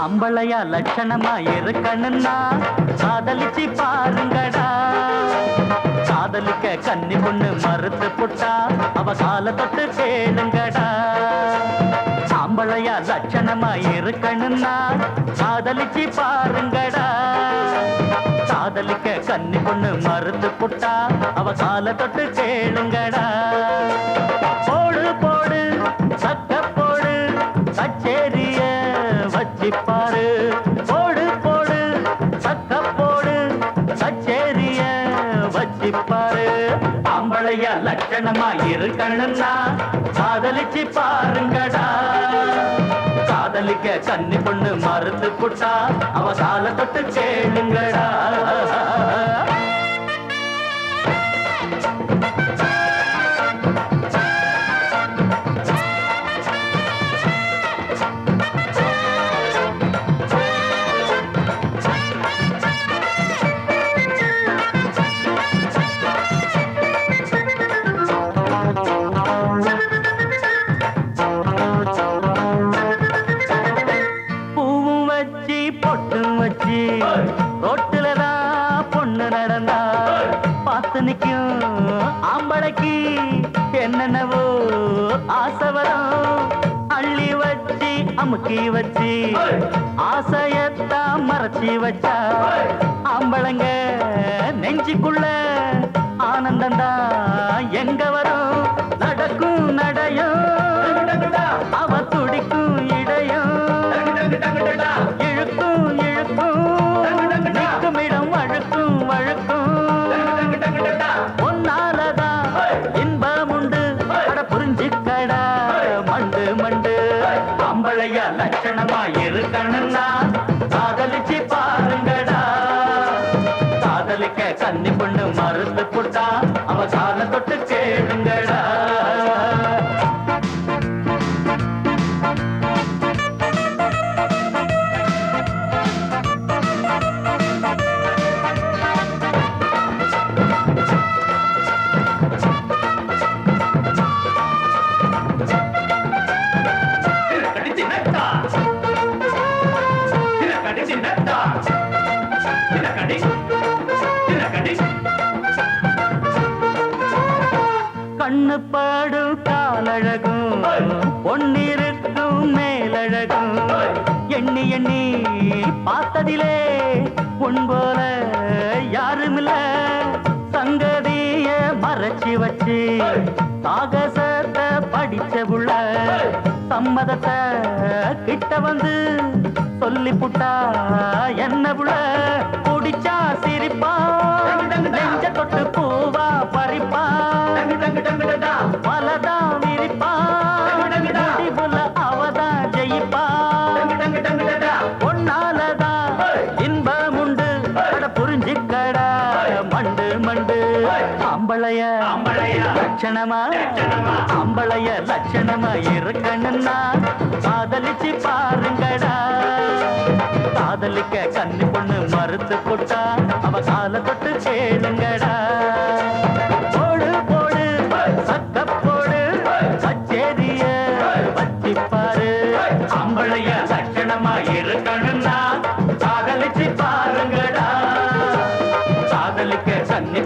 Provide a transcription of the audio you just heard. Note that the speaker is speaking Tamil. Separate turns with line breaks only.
அம்பளையா லட்சணமா இருக்கணும்னா காதலிச்சு பாருங்கடா. காதலிக்க கன்னி பொண்ணு மறுத்து புட்டா அவ கால தொட்டு கேளுங்கடா இருக்கணும்னா காதலிச்சு பாருங்கடா. காதலிக்க கன்னி பொண்ணு மருந்து புட்டா. அவ கால தொட்டு கேளுங்கடா. போடு போடு சக்க போடு கச்சேரிய வச்சிப்பாரு போடு போடு சக்க போடு கச்சேரிய வச்சிப்பாரு ஆம்பளைய லட்சணமா இருக்கணும்னா காதலிச்சு பாருங்கடா. காதலிக்க கன்னி பொண்ணு மருந்து புட்டா அவ சால தொட்டு கேளுங்கடா ரோட்டுல தான் பொண்ணு நடந்தா பார்த்து நிக்கும். ஆம்பளைக்கு என்னென்னவோ ஆசை வரும். அள்ளி வச்சு அமுக்கி வச்சு ஆசையத்தான் மறைச்சி வச்சா ஆம்பளைங்க நெஞ்சுக்குள்ள ஆனந்தம் தான் எங்க வரும். அம்பளைய லட்சணமா இருக்கணும்னா? காதலிச்சு பாருங்கடா. காதலிக்க கன்னி பொண்ணு மருந்து புட்டா அவ கால தொட்டு பாடும் காலழகும் பொன்னிருக்கும் மேலழகும். எண்ணி எண்ணி பார்த்ததிலே உன் போல யாருமில்ல. சங்கதிய மறைச்சி வச்சு சாகசத்தை படிச்ச புள்ள. சம்மதத்தை கிட்ட வந்து சொல்லி புட்டா என்ன புள்ள? பலதா விரிப்பா முடிவுல அவதான் ஜெயிப்பா பொன்னாலதான் இன்பம் உண்டு. அட புரிஞ்சுக்கடா. மண்டு மண்டு. அம்பளைய லட்சணமா? அம்பளைய லட்சணமா இருக்கணும்னா? காதலிச்சு பாருங்கடா. காதலிக்க கன்னி பொண்ணு மறுத்து போட்டா? அவ கால தொட்டு கேளுங்கடா. Yeah.